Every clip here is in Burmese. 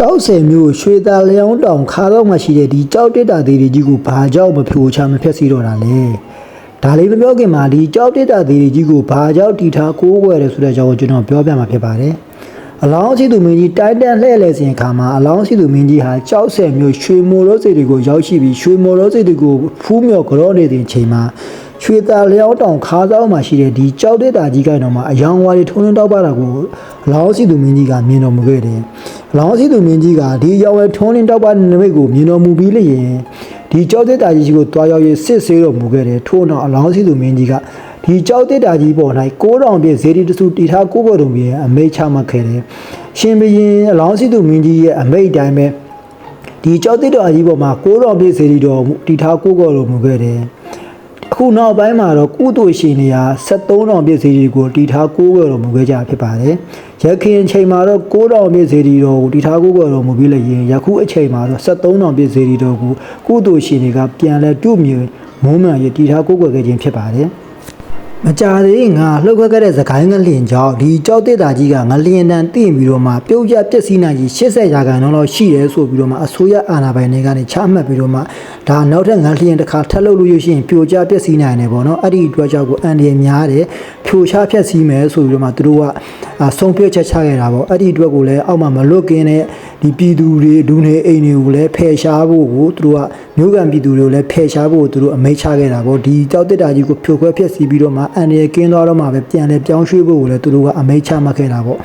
ကြောက်ဆယ်မျိုးရွှေသာလျောင်းတောင်ခါတော့မှရှိတဲ့ဒီကြောက်တက်တာသေးတွေကြီးကိုဘာကြောက်မဖြိုချမဖြက်စီတော့တာလဲဒါလေးမပြောခင်မှာဒီကြောက်တက်တာသေးတွေကြီးကိုဘာကြောက်တီထားကိုးကွယ်တယ်ဆိုတဲ့အကြောင်းကိုကျွန်တော်ပြောပြမှာဖြစ်ပါတယ်အလောင်းစီသူမင်းကြီးတိုင်တန်လှည့်လည်စဉ်အခါမှာအလောင်းစီသူမင်းကြီးဟာကြောက်ဆယ်မျိုးရွှေမိုရိုးစီတွေကိုရောက်ရှိပြီးရွှေမိုရိုးစီတွေကိုဖူးမြော်ကြောနေတဲ့အချိန်မှာရွှေသာလျောင်းတောင်ခါးသောမှာရှိတဲ့ဒီကြောက်တက်တာကြီးကတော့မှအယောင်ဝါတွေထုံထုံတောက်ပါတာကိုအလောင်းစီသူမင်းကြီးကမြင်တော်မူခဲ့တယ်။ အလောင်းစီသူမင်းကြီးကဒီရောက်ဝဲထုံးလင်းတောက်ပါနမိတ်ကိုမြင်တော်မူပြီးလျင်ဒီကြောက်တက်တာကြီးကိုတွားရောက်ရေးစစ်ဆေးတော်မူခဲ့တယ်ထို့နောက်အလောင်းစီသူမင်းကြီးကဒီကြောက်တက်တာကြီးပေါ်၌6000ပြည့်ဇေဒီတစုတီထားကိုးကွယ်တော်မူရဲ့အမိတ်ချမှတ်ခဲ့တယ်ရှင်ဘရင်အလောင်းစီသူမင်းကြီးရဲ့အမိတ်အတိုင်းပဲဒီကြောက်တက်တာကြီးပေါ်မှာ6000ပြည့်ဇေဒီတော်မူတီထားကိုးကွယ်တော်မူခဲ့တယ်အခုနောက်ပိုင်းမှာတော့ကုသိုလ်ရှင်နေရာ73တောင်ပြည့်စည်တွေကိုတီထားကိုးကွယ်တော်မူခဲ့ကြဖြစ်ပါတယ်။ ရခင်အချိန်မှာတော့9တောင်ပြည့်စည်တော်ကိုတီထားကိုးကွယ်တော်မူပြီးလျင်ယခုအချိန်မှာတော့73တောင်ပြည့်စည်တော်ကိုကုသိုလ်ရှင်တွေကပြန်လဲပြုမြင်မုံမှန်ရတီထားကိုးကွယ်ခဲ့ခြင်းဖြစ်ပါတယ်။ မကြသေးငါလှုပ်ခတ်ခဲ့တဲ့သခိုင်းငလျင်ကြောင့်ဒီကြောက်တက်တာကြီးကငလျင်တန်တင့်ပြီးတော့မှပြုတ်ရပျက်စီးနိုင်ကြီး80ရာခိုင်နှုန်းလောက်ရှိတယ်ဆိုပြီးတော့မှအစိုးရအာဏာပိုင်တွေကနေချမှတ်ပြီးတော့မှဒါနောက်ထပ်ငလျင်တစ်ခါထပ်လုပ်လို့ရရှိရင်ပြိုကျပျက်စီးနိုင်တယ်ပေါ့နော်အဲ့ဒီအတွက်ကြောင့်ကိုအန်ဒီများတယ်ဖြိုချဖျက်ဆီးမယ်ဆိုပြီးတော့မှသူတို့ကအာဆုံးဖြတ်ချက်ချခဲ့တာပေါ့အဲ့ဒီအတွက်ကိုလည်းအောက်မှာမလွတ်ကင်းတဲ့ ဒီပြည်သူတွေဒူနေအိမ်တွေကိုလည်းဖယ်ရှားဖို့ကိုသူတို့ကမြို့ကန်ပြည်သူတွေကိုလည်းဖယ်ရှားဖို့သူတို့အမိန့်ချခဲ့တာပေါ့ဒီကြောက်တက်တာကြီးကိုဖြိုခွဲဖျက်ဆီးပြီးတော့မှအန်ဒီကင်းသွားတော့မှပဲပြန်လဲပြောင်းရွှေ့ဖို့ကိုလည်းသူတို့ကအမိန့်ချမှတ်ခဲ့တာပေါ့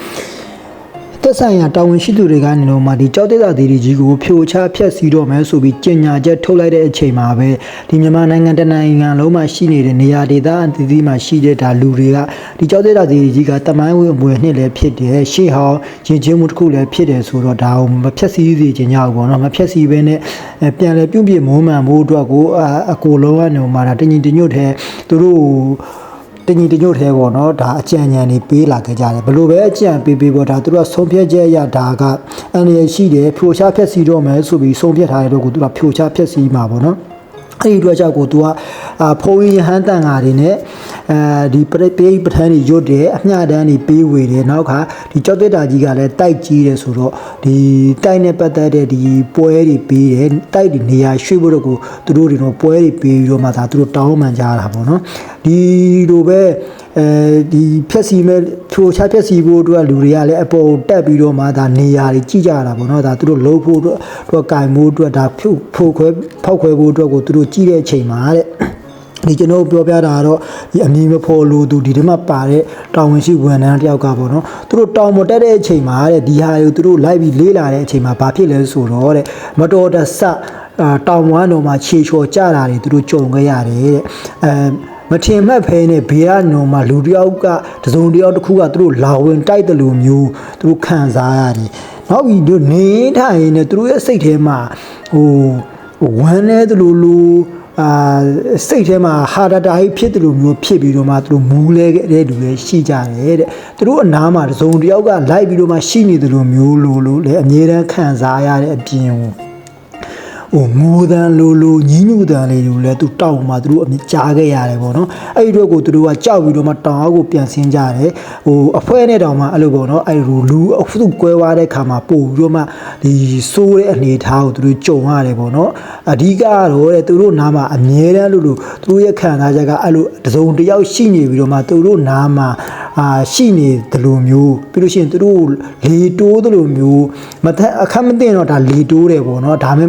သက်ဆိုင်ရာတာဝန်ရှိသူတွေကနေတော့မှဒီကြောက်တဲ့တာသေးတွေကြီးကိုဖြိုချဖျက်ဆီးတော့မယ်ဆိုပြီးကြေညာချက်ထုတ်လိုက်တဲ့အချိန်မှာပဲဒီမြန်မာနိုင်ငံတနိုင်ငံလုံးမှာရှိနေတဲ့နေရာဒေသအသီးသီးမှာရှိတဲ့ဒါလူတွေကဒီကြောက်တဲ့တာသေးတွေကြီးကတမိုင်းဝင်ပွဲနှစ်လည်းဖြစ်တယ်ရှေ့ဟောင်းရင်ချင်းမှုတစ်ခုလည်းဖြစ်တယ်ဆိုတော့ဒါကိုမဖျက်ဆီးစေချင်ကြဘူးပေါ့နော်မဖျက်ဆီးဘဲနဲ့အဲပြန်လဲပြုတ်ပြမုံမှန်မှုအတွက်ကိုအာအကိုလုံးကနေမှဒါတညီတညွတ်ထဲသူတို့ တညီတညွတ်သေးပေါ့နော်ဒါအကြံဉာဏ်တွေပေးလာခဲ့ကြတယ်ဘလို့ပဲအကြံပေးပေးပေါ့ဒါသူတို့ကဆုံးဖြတ်ချက်အရဒါကအန်ရရှိတယ်ဖြိုချဖျက်ဆီးတော့မယ်ဆိုပြီးဆုံးဖြတ်ထားတဲ့တော့ကိုသူကဖြိုချဖျက်ဆီးမှာပေါ့နော် အဲ့ဒီအတွက်ကြောင့်ကိုသူကအာဖုံးရင်ဟန်းတန်ဃာတွေနဲ့အဲဒီပရိပေးပဋ္ဌာန်းတွေရွတ်တယ်အမျှတန်းတွေပေးဝေတယ်နောက်ခါဒီကြောက်တက်တာကြီးကလည်းတိုက်ကြီးတယ်ဆိုတော့ဒီတိုက်နဲ့ပတ်သက်တဲ့ဒီပွဲတွေပေးတယ်တိုက်တွေနေရာရွှေ့ဖို့တော့ကိုသူတို့တွေတော့ပွဲတွေပေးပြီးတော့မှဒါသူတို့တောင်းပန်ကြတာပေါ့နော်ဒီလိုပဲ အဲဒီဖြက်စီမဲ့ထိုချဖြက်စီဖို့အတွက်လူတွေကလည်းအပေါ်တက်ပြီးတော့မှဒါနေရာတွေကြည့်ကြတာပေါ့နော်ဒါသူတို့လှုပ်ဖို့အတွက်တော့ကင်ဖို့အတွက်ဒါဖြုတ်ဖို့ခွဲဖောက်ခွဲဖို့အတွက်ကိုသူတို့ကြည့်တဲ့အချိန်မှာတဲ့ဒီကျွန်တော်ပြောပြတာကတော့ဒီအမည်မဖော်လို့သူဒီထဲမှာပါတဲ့တောင်ဝင်ရှိဝန်ထမ်းတယောက်ကပေါ့နော်သူတို့တောင်မတက်တဲ့အချိန်မှာတဲ့ဒီဟာကိုသူတို့လိုက်ပြီးလေးလာတဲ့အချိန်မှာဘာဖြစ်လဲဆိုတော့တဲ့မတော်တဆအာတောင်ဝမ်းတော်မှာခြေချော်ကြတာတွေသူတို့ကြုံခဲ့ရတယ်တဲ့အဲ မထင်မှတ်ဖဲနဲ့ဘေးကနုံမှာလူတယောက်ကတစုံတယောက်တစ်ခုကသူတို့လာဝင်တိုက်တယ်လို့မျိုးသူတို့ခံစားရတယ်နောက်ပြီးတို့နေထိုင်နေသူတို့ရဲ့စိတ်ထဲမှာဟိုဝမ်းနေတယ်လို့လို့အာစိတ်ထဲမှာဟာဒတာကြီးဖြစ်တယ်လို့မျိုးဖြစ်ပြီးတော့မှသူတို့မူးလဲခဲ့တဲ့လူတွေရှိကြတယ်တဲ့သူတို့အနားမှာတစ်စုံတစ်ယောက်ကလိုက်ပြီးတော့မှရှိနေတယ်လို့မျိုးလို့လို့လည်းအမြဲတမ်းခံစားရတဲ့အပြင်ကို ဟိုငိုတန်လိုလိုညင်းညူတန်လေးတွေလည်းသူတောက်မှသူတို့အမြကြားခဲ့ရတယ်ပေါ့နော်အဲ့ဒီတော့ကိုသူတို့ကကြောက်ပြီးတော့မှတောင်အောက်ကိုပြန်ဆင်းကြတယ်ဟိုအဖွဲနဲ့တောင်မှအဲ့လိုပေါ့နော်အဲ့လိုလူအဖုကွဲသွားတဲ့ခါမှာပို့ပြီးတော့မှဒီစိုးတဲ့အနေအထားကိုသူတို့ကြုံရတယ်ပေါ့နော်အဓိကကတော့တဲ့သူတို့နားမှာအမြဲတမ်းလို့လို့သူတို့ရဲ့ခံစားချက်ကအဲ့လိုတစုံတစ်ယောက်ရှိနေပြီးတော့မှသူတို့နားမှာအာရှိနေတယ်လို့မျိုးပြီးလို့ရှိရင်သူတို့လေတိုးတယ်လို့မျိုးမထအခက်မသိရင်တော့ဒါလေတိုးတယ်ပေါ့နော်ဒါမှ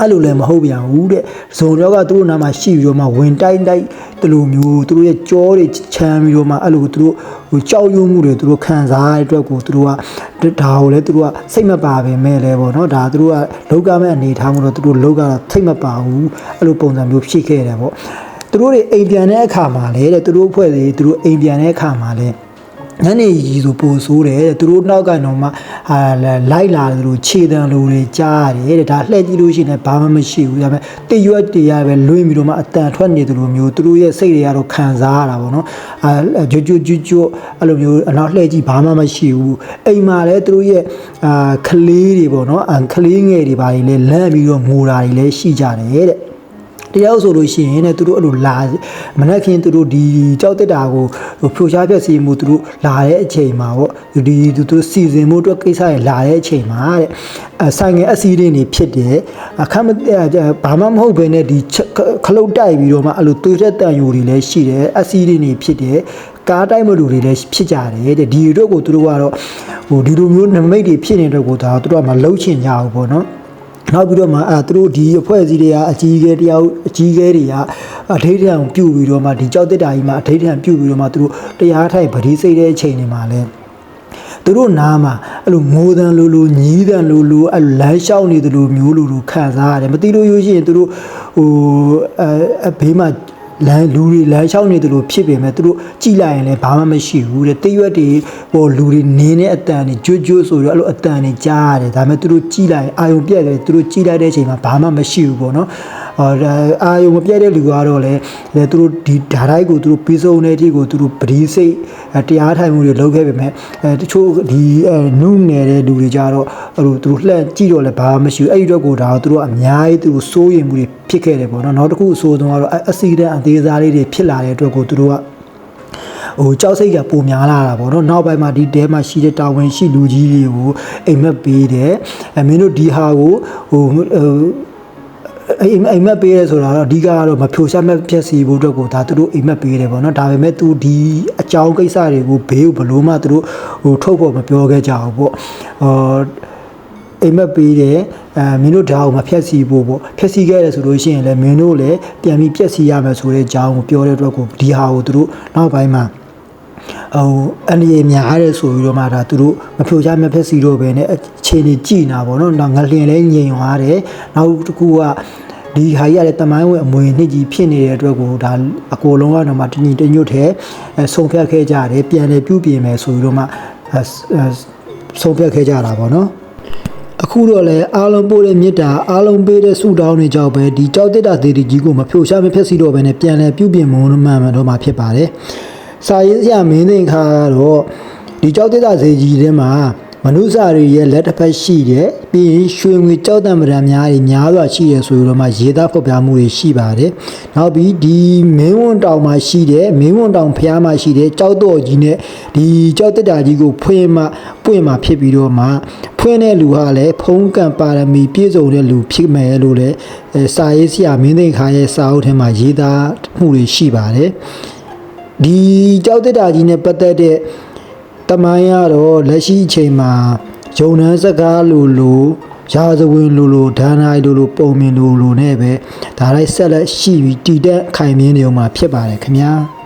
အဲ့လိုလည်းမဟုတ်ပြန်ဘူးတဲ့ဇုံတော့ကသူတို့နာမှာရှိပြီးတော့မှဝင်တိုက်တိုက်တလူမျိုးသူတို့ရဲ့ကြောတွေချမ်းပြီးတော့မှအဲ့လိုသူတို့ဟိုကြောက်ရွံ့မှုတွေသူတို့ခံစားရတဲ့အတွက်ကိုသူတို့ကဒါကိုလည်းသူတို့ကစိတ်မပါပဲမဲ့လဲပေါ့နော်ဒါသူတို့ကလောကမဲ့အနေထားမှုတော့သူတို့လောကတော့ထိတ်မပါဘူးအဲ့လိုပုံစံမျိုးဖြစ်ခဲ့တယ်ပေါ့သူတို့တွေအိမ်ပြန်တဲ့အခါမှာလေတဲ့သူတို့အဖွဲ့တွေသူတို့အိမ်ပြန်တဲ့အခါမှာလေ ညနေကြီးဆိုပိုဆိုးတယ်တဲ့သူတို့နောက်ကတော့မှဟာလိုက်လာတယ်လို့ခြေတံလိုတွေကြားရတယ်တဲ့ဒါလှည့်ကြည့်လို့ရှိရင်လည်းဘာမှမရှိဘူးဒါပေမဲ့တရွက်တရားပဲလွှင့်ပြီးတော့မှအတန်ထွက်နေတယ်လို့မျိုးသူတို့ရဲ့စိတ်တွေကတော့ခံစားရတာပေါ့နော်အာကြွကြွကြွကြွအဲ့လိုမျိုးအနောက်လှည့်ကြည့်ဘာမှမရှိဘူးအိမ်မှာလည်းသူတို့ရဲ့အာကလေးတွေပေါ့နော်အကလေးငယ်တွေဘာတွေလဲလန့်ပြီးတော့ငိုတာတွေလည်းရှိကြတယ်တဲ့ တယောက်ဆိုလို့ရှိရင်ねသူတို့အဲ့လိုလာမနက်ခင်းသူတို့ဒီကြောက်တက်တာကိုဟိုဖြိုချပြက်စီမှုသူတို့လာတဲ့အချိန်မှာပေါ့ဒီသူတို့စီစဉ်မှုအတွက်ကိစ္စတွေလာတဲ့အချိန်မှာတဲ့အဆိုင်ငယ်အစီတွေနေဖြစ်တယ်အခက်မဘာမှမဟုတ်ဘဲနဲ့ဒီခလုတ်တိုက်ပြီးတော့မှအဲ့လိုသွေးသက်တန်ယူတွေလည်းရှိတယ်အစီတွေနေဖြစ်တယ်ကားတိုက်မလူတွေလည်းဖြစ်ကြတယ်တဲ့ဒီတို့ကိုသူတို့ကတော့ဟိုဒီလိုမျိုးနမိတ်တွေဖြစ်နေတဲ့ကိုဒါသူတို့ကမလှုပ်ချင်ကြဘူးပေါ့နော် နောက်ပြီးတော့မှအဲသူတို့ဒီအဖွဲ့အစည်းတွေကအကြီးအကဲတယောက်အကြီးအကဲတွေကအထိတ်ထံပြုတ်ပြီးတော့မှဒီကြောက်တက်တာကြီးမှာအထိတ်ထံပြုတ်ပြီးတော့မှသူတို့တရားထိုင်ပတိစိတ်တဲ့အချိန်တွေမှာလဲသူတို့နားမှာအဲ့လိုငိုတန်လိုလိုညီးတန်လိုလိုအဲ့လိုလမ်းလျှောက်နေသလိုမျိုးလိုလိုခံစားရတယ်မသိလို့ရရှိရင်သူတို့ဟိုအဲအဘေးမှာ လမ်းလူတွေလမ်းလျှောက်နေသလိုဖြစ်ပေမဲ့သူတို့ကြည်လိုက်ရင်လည်းဘာမှမရှိဘူးတဲ့တရွက်တွေဟိုလူတွေနင်းတဲ့အတန်တွေကြွကြွဆိုတော့အဲ့လိုအတန်တွေကြားရတယ်ဒါပေမဲ့သူတို့ကြည်လိုက်ရင်အာယုံပြက်တယ်သူတို့ကြည်လိုက်တဲ့အချိန်မှာဘာမှမရှိဘူးပေါ့နော်ဟောဒါအာယုံမပြက်တဲ့လူကတော့လည်းလေသူတို့ဒီဓာတ်တိုင်းကိုသူတို့ပြီးဆုံးတဲ့အထိကိုသူတို့ပတိစိတ်တရားထိုင်မှုတွေလုပ်ခဲ့ပေမဲ့အဲတချို့ဒီနုနယ်တဲ့လူတွေကြတော့အဲ့လိုသူတို့လှည့်ကြည့်တော့လည်းဘာမှမရှိဘူးအဲ့ဒီတော့ကိုဒါတော့သူတို့အများကြီးသူတို့စိုးရိမ်မှုတွေ ဖြစ်ခဲ့တယ်ပေါ့နော်နောက်တစ်ခုအဆိုးဆုံးကတော့အစီဒန်အသေးစားလေးတွေဖြစ်လာတဲ့အတွက်ကိုသူတို့ကဟိုကြောက်စိတ်ကပုံများလာတာပေါ့နော်နောက်ပိုင်းမှာဒီတဲမှာရှိတဲ့တာဝန်ရှိလူကြီးတွေကိုအိမ်မက်ပေးတယ်အဲမင်းတို့ဒီဟာကိုဟိုဟိုအိမ်အိမ်မက်ပေးရဲဆိုတာတော့အဓိကကတော့မဖြိုရှားမဖြက်စီဖို့အတွက်ကိုဒါသူတို့အိမ်မက်ပေးတယ်ပေါ့နော်ဒါပေမဲ့သူဒီအကြောင်းကိစ္စတွေကိုဘေးကိုဘလို့မှသူတို့ဟိုထုတ်ဖို့မပြောခဲ့ကြဘူးပေါ့အော် အိမ်မက်ပေးတယ်အဲမင်းတို့ဓာတ်ကိုမဖြက်စီဖို့ပေါ့ဖြက်စီခဲ့တယ်ဆိုလို့ရှိရင်လည်းမင်းတို့လည်းပြန်ပြီးဖြက်စီရမယ်ဆိုတဲ့အကြောင်းကိုပြောတဲ့အတွက်ကိုဒီဟာကိုသူတို့နောက်ပိုင်းမှာဟိုအန်ဒီများရဲဆိုပြီးတော့မှဒါသူတို့မဖြိုချမဖက်စီတော့ပဲနဲ့အခြေအနေကြည်နာပေါ့နော်နောက်ငလျင်လဲငြိမ်သွားတယ်နောက်တစ်ခုကဒီဟာကြီးရတဲ့တမိုင်းဝင်အမွေနှစ်ကြီးဖြစ်နေတဲ့အတွက်ကိုဒါအကိုလုံးကတော့မှတညီတညွတ်ထဲဆုံဖြတ်ခဲ့ကြတယ်ပြန်လေပြုပြင်မယ်ဆိုပြီးတော့မှဆုံဖြတ်ခဲ့ကြတာပေါ့နော် အခုတော့လေအားလုံးပို့တဲ့မြစ်တာအားလုံးပေးတဲ့ဆုတောင်းတွေကြောင့်ပဲဒီကြောက်တက်တာသေးတီကြီးကိုမဖြိုရှားမဖျက်ဆီးတော့ဘဲနဲ့ပြန်လဲပြုပြင်မုန်းမှန်မှန်တော့မှာဖြစ်ပါတယ်။စာရေးဆရာမင်းသိန်ခါကတော့ဒီကြောက်တက်တာသေးကြီးထဲမှာ မနုစာတွေရဲ့လက်တစ်ဖက်ရှိတယ်ပြီးရင်ရွှေငွေကြောက်တံပဒံများတွေများစွာရှိတယ်ဆိုပြီးတော့မှရေးသားဖော်ပြမှုတွေရှိပါတယ်။နောက်ပြီးဒီမင်းဝန်တောင်မှာရှိတယ်မင်းဝန်တောင်ဖျားမှာရှိတယ်ကြောက်တော့ကြီးနဲ့ဒီကြောက်တက်တာကြီးကိုဖွင့်မှပွင့်မှဖြစ်ပြီးတော့မှဖွင့်တဲ့လူဟာလည်းဖုံးကံပါရမီပြည့်စုံတဲ့လူဖြစ်မယ်လို့လည်းအဲစာရေးဆရာမင်းသိန်းခါရဲ့စာအုပ်ထဲမှာရေးသားမှုတွေရှိပါတယ်။ဒီကြောက်တက်တာကြီးနဲ့ပတ်သက်တဲ့ တမိုင်းကတော့လက်ရှိအချိန်မှာဂျုံနှန်းစကားလိုလိုရာဇဝင်လိုလိုဒါနာလိုလိုပုံမြင်လိုလိုနဲ့ပဲဒါလိုက်ဆက်လက်ရှိပြီးတည်တဲ့အခိုင်မြင်းနေအောင်မှာဖြစ်ပါတယ်ခင်ဗျာ။